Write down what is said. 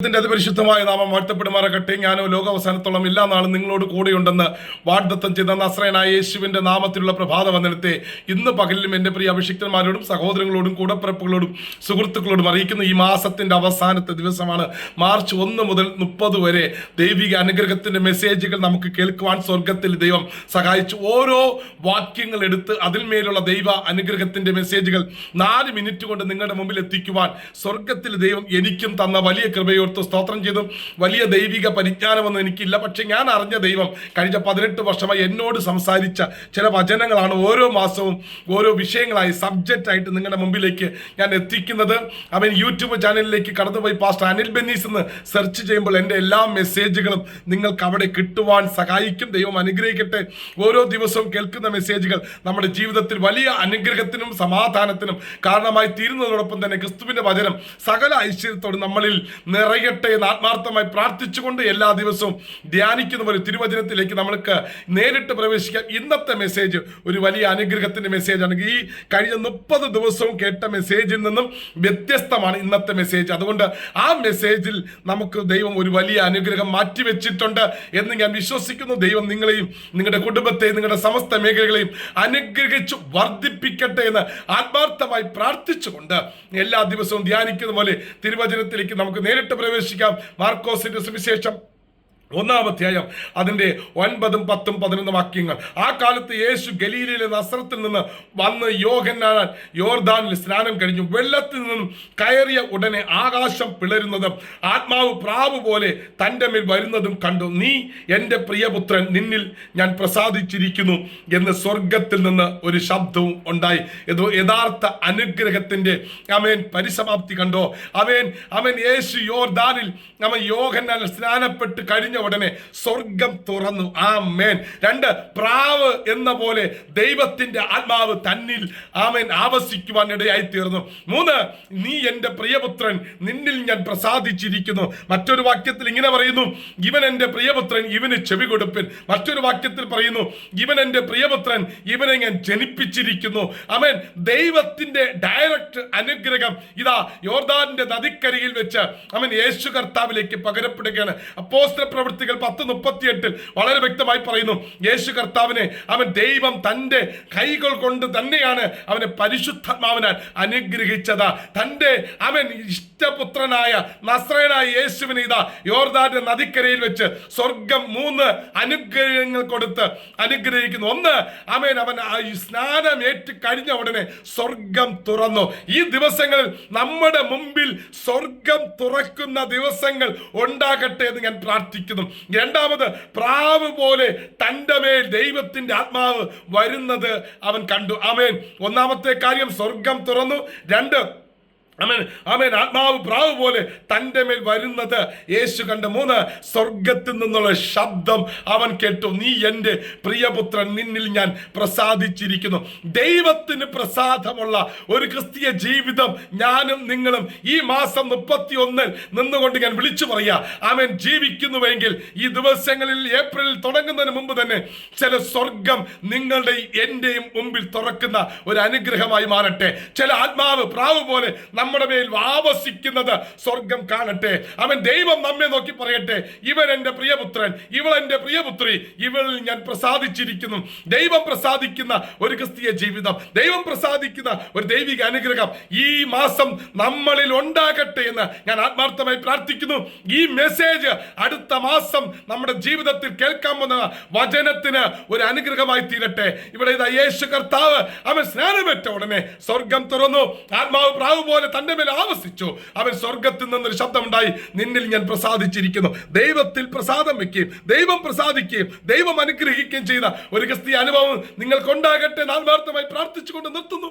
ത്തിന്റെ അതിപരിശുദ്ധമായ നാമം വാഴ്ത്തപ്പെടുമാറാകട്ടെ. ഞാനോ ലോകാവസാനത്തോളം എല്ലാ നാളും നിങ്ങളോട് കൂടെയുണ്ടെന്ന് വാഗ്ദത്തം ചെയ്ത നസ്രയനായ യേശുവിന്റെ നാമത്തിലുള്ള പ്രഭാത വന്ദനത്തെ ഇന്ന് പകലിലും എന്റെ പ്രിയ അഭിഷിക്തന്മാരോടും സഹോദരങ്ങളോടും കൂടപ്പിറപ്പുകളോടും സുഹൃത്തുക്കളോടും അറിയിക്കുന്ന ഈ മാസത്തിന്റെ അവസാനത്തെ ദിവസമാണ്. മാർച്ച് ഒന്ന് മുതൽ മുപ്പത് വരെ ദൈവിക അനുഗ്രഹത്തിന്റെ മെസ്സേജുകൾ നമുക്ക് കേൾക്കുവാൻ സ്വർഗത്തിൽ ദൈവം സഹായിച്ചു. ഓരോ വാക്യങ്ങൾ എടുത്ത് അതിന്മേലുള്ള ദൈവ അനുഗ്രഹത്തിന്റെ മെസ്സേജുകൾ നാല് മിനിറ്റ് കൊണ്ട് നിങ്ങളുടെ മുമ്പിൽ എത്തിക്കുവാൻ സ്വർഗത്തിൽ ദൈവം എനിക്കും തന്ന വലിയ കൃപയോർത്ത് സ്തോത്രം ചെയ്തു. വലിയ ദൈവിക പരിജ്ഞാനമൊന്നും എനിക്കില്ല. പക്ഷെ ഞാൻ അറിഞ്ഞ ദൈവം കഴിഞ്ഞ പതിനെട്ട് വർഷമായി എന്നോട് സംസാരിച്ച ചില വചനങ്ങളാണ് ഓരോ മാസവും ഓരോ വിഷയങ്ങളായി സബ്ജക്റ്റ് ആയിട്ട് നിങ്ങളുടെ മുമ്പിലേക്ക് ഞാൻ എത്തിക്കുന്നത്. അവൻ യൂട്യൂബ് ചാനലിലേക്ക് കടന്നുപോയി. പാസ്റ്റർ അനിൽ ബെന്നീസ് എന്ന് സെർച്ച് ചെയ്യുമ്പോൾ എന്റെ എല്ലാ മെസ്സേജുകളും നിങ്ങൾക്ക് അവിടെ കിട്ടുവാൻ സഹായിക്കും. ദൈവം അനുഗ്രഹിക്കട്ടെ. ഓരോ ദിവസവും കേൾക്കുന്ന മെസ്സേജുകൾ നമ്മുടെ ജീവിതത്തിൽ വലിയ അനുഗ്രഹത്തിനും സമാധാനത്തിനും കാരണമായി തീരുന്നതോടൊപ്പം തന്നെ ക്രിസ്തുവിന്റെ വചനം സകല ഐശ്വര്യത്തോട് നമ്മളിൽ നിറയട്ടെ എന്ന് ആത്മാർത്ഥമായി പ്രാർത്ഥിച്ചുകൊണ്ട് എല്ലാ ദിവസവും ധ്യാനിക്കുന്ന പോലെ തിരുവചനത്തിലേക്ക് നമ്മൾക്ക് നേരിട്ട് പ്രവേശിക്കാം. ഇന്നത്തെ മെസ്സേജ് ഒരു വലിയ അനുഗ്രഹത്തിന്റെ മെസ്സേജാണ് ഈ കഴിഞ്ഞ മുപ്പത് ദിവസവും കേട്ട മെസ്സേജിൽ നിന്നും വ്യത്യസ്തമാണ് ഇന്നത്തെ മെസ്സേജ് അതുകൊണ്ട് ആ മെസ്സേജിൽ നമുക്ക് ദൈവം ഒരു വലിയ അനുഗ്രഹം മാറ്റിവെച്ചിട്ടുണ്ട് എന്ന് ഞാൻ വിശ്വസിക്കുന്നു. ദൈവം നിങ്ങളെയും നിങ്ങളുടെ കുടുംബത്തെയും നിങ്ങളുടെ സമസ്ത മേഖലകളെയും അനുഗ്രഹിച്ചു വർദ്ധിപ്പിക്കട്ടെ എന്ന് ആത്മാർത്ഥമായി പ്രാർത്ഥിച്ചുകൊണ്ട് എല്ലാ ദിവസവും ധ്യാനിക്കുന്ന പോലെ തിരുവചനത്തിലേക്ക് നമുക്ക് നേരിട്ട് Böyle bir şey yap. Marcos ഒന്നാം അധ്യായം അതിന്റെ ഒൻപതും പത്തും പതിനൊന്നും വാക്യങ്ങൾ. ആ കാലത്ത് യേശു ഗലീലയിലെ നസ്രത്തിൽ നിന്ന് വന്ന് യോഹന്നാൻ യോർദാനിൽ സ്നാനം കഴിഞ്ഞു. വെള്ളത്തിൽ നിന്നും കയറിയ ഉടനെ ആകാശം പിളരുന്നതും ആത്മാവ് പ്രാവ് പോലെ തന്റെ മേൽ വരുന്നതും കണ്ടു. നീ എന്റെ പ്രിയപുത്രൻ നിന്നിൽ ഞാൻ പ്രസാദിച്ചിരിക്കുന്നു എന്ന് സ്വർഗത്തിൽ നിന്ന് ഒരു ശബ്ദവും ഉണ്ടായി. യഥാർത്ഥ അനുഗ്രഹത്തിന്റെ അമേൻ പരിസമാപ്തി കണ്ടോ? അവൻ അവൻ യേശു യോർദാനിൽ അവൻ യോഹന്നാൻ സ്നാനപ്പെട്ട് കഴിഞ്ഞ ഉടനെ സ്വർഗം തുറന്നു. ആ മേൻ രണ്ട് പ്രാവ് എന്ന പോലെ ദൈവത്തിന്റെ ആത്മാവ് തന്നിൽ ആമേൻ ആവസിക്കുവാൻ ഇടയായി തീർന്നു മൂന്ന് നീ എന്റെ പ്രിയപുത്രൻ നിന്നിൽ ഞാൻ പ്രസാദിച്ചിരിക്കുന്നു. മറ്റൊരു വാക്യത്തിൽ ഇങ്ങനെ പറയുന്നു ഇവൻ എന്റെ പ്രിയപുത്രൻ ഇവന് ചെവി കൊടുപ്പിൻ. മറ്റൊരു വാക്യത്തിൽ പറയുന്നു ഇവൻ എന്റെ പ്രിയപുത്രൻ ഇവനെ ഞാൻ ജനിപ്പിച്ചിരിക്കുന്നു. അവൻ ദൈവത്തിന്റെ ഡയറക്റ്റ് അനുഗ്രഹം ഇതാ യോർദാന്റെ നദിക്കരിയിൽ വെച്ച് അവൻ യേശു കർത്താവിലേക്ക് പകരപ്പെടുകയാണ്. അപ്പോസ്തല പ്രവൃത്തികൾ പത്ത് മുപ്പത്തിയെട്ടിൽ വളരെ വ്യക്തമായി പറയുന്നു. യേശു കർത്താവിനെ അവൻ ദൈവം തന്റെ കൈകൾ കൊണ്ട് തന്നെയാണ് അവനെ പരിശുദ്ധാത്മാവിനാൽ അനുഗ്രഹിച്ചത്. തന്റെ അവൻ ഇഷ്ടപുത്രനായ നസ്രയനായ യേശുവിനെ ഇതാ യോർദാന്റെ നദിക്കരയിൽ വെച്ച് സ്വർഗം മൂന്ന് അനുഗ്രഹങ്ങൾ കൊടുത്ത് അനുഗ്രഹിക്കുന്നു. ഒന്ന് അമേൻ അവൻ സ്നാനം ഏറ്റു കഴിഞ്ഞ ഉടനെ സ്വർഗം തുറന്നു. ഈ ദിവസങ്ങളിൽ നമ്മുടെ മുമ്പിൽ സ്വർഗം തുറക്കുന്ന ദിവസങ്ങൾ ഉണ്ടാകട്ടെ എന്ന് ഞാൻ പ്രാർത്ഥിക്കുന്നു. രണ്ടാമത് പ്രാവ് പോലെ തന്റെ മേൽ ദൈവത്തിന്റെ ആത്മാവ് വരുന്നത് അവൻ കണ്ടു. അമേൻ ഒന്നാമത്തെ കാര്യം സ്വർഗം തുറന്നു. രണ്ട് അമേൻ അമേൻ ആത്മാവ് പ്രാവ് പോലെ തന്റെ മേൽ വരുന്നത് യേശു കണ്ട മൂന്ന് സ്വർഗത്തിൽ നിന്നുള്ള ശബ്ദം അവൻ കേട്ടു. നീ എന്റെ പ്രിയപുത്രൻ നിന്നിൽ ഞാൻ പ്രസാദിച്ചിരിക്കുന്നു. ദൈവത്തിന് പ്രസാദമുള്ള ഒരു ക്രിസ്തീയ ജീവിതം ഞാനും നിങ്ങളും ഈ മാസം മുപ്പത്തി ഒന്നിൽ നിന്നുകൊണ്ട് ഞാൻ വിളിച്ചു പറയാ. അവൻ ജീവിക്കുന്നുവെങ്കിൽ ഈ ദിവസങ്ങളിൽ ഏപ്രിലിൽ തുടങ്ങുന്നതിന് മുമ്പ് തന്നെ ചില സ്വർഗം നിങ്ങളുടെ എന്റെയും മുമ്പിൽ തുറക്കുന്ന ഒരു അനുഗ്രഹമായി മാറട്ടെ. ചില ആത്മാവ് പ്രാവ് പോലെ നമ്മുടെ മേൽ ആവസിക്കുന്നത് സ്വർഗം കാണട്ടെ. അവൻ ദൈവം നമ്മെ നോക്കി പറയട്ടെ. ഇവൻ എന്റെ പ്രിയപുത്രൻ ഇവൾ എന്റെ പ്രിയപുത്രി ഇവളിൽ ഞാൻ പ്രസാദിച്ചിരിക്കുന്നു. ദൈവം പ്രസാദിക്കുന്ന ഒരു ക്രിസ്തീയ ജീവിതം ദൈവം പ്രസാദിക്കുന്ന ഒരു ദൈവിക അനുഗ്രഹം ഈ മാസം നമ്മളിൽ ഉണ്ടാകട്ടെ എന്ന് ഞാൻ ആത്മാർത്ഥമായി പ്രാർത്ഥിക്കുന്നു. ഈ മെസ്സേജ് അടുത്ത മാസം നമ്മുടെ ജീവിതത്തിൽ കേൾക്കാൻ വന്ന വചനത്തിന് ഒരു അനുഗ്രഹമായി തീരട്ടെ. ഇവിടെ ഇതാ യേശു കർത്താവ് അവൻ സ്നാനമേറ്റ ഉടനെ സ്വർഗം തുറന്നു. ആത്മാവ് പ്രാവ് പോലെ തന്റെ മേൽ ആവസിച്ചു. അവൻ സ്വർഗത്തിൽ നിന്നൊരു ശബ്ദമുണ്ടായി. നിന്നിൽ ഞാൻ പ്രസാദിച്ചിരിക്കുന്നു. ദൈവത്തിൽ പ്രസാദം വെക്കുകയും ദൈവം പ്രസാദിക്കുകയും ദൈവം അനുഗ്രഹിക്കുകയും ചെയ്ത ഒരു ക്രിസ്തീയ അനുഭവം നിങ്ങൾക്കുണ്ടാകട്ടെ നാൽമാർത്ഥമായി പ്രാർത്ഥിച്ചുകൊണ്ട് നിർത്തുന്നു.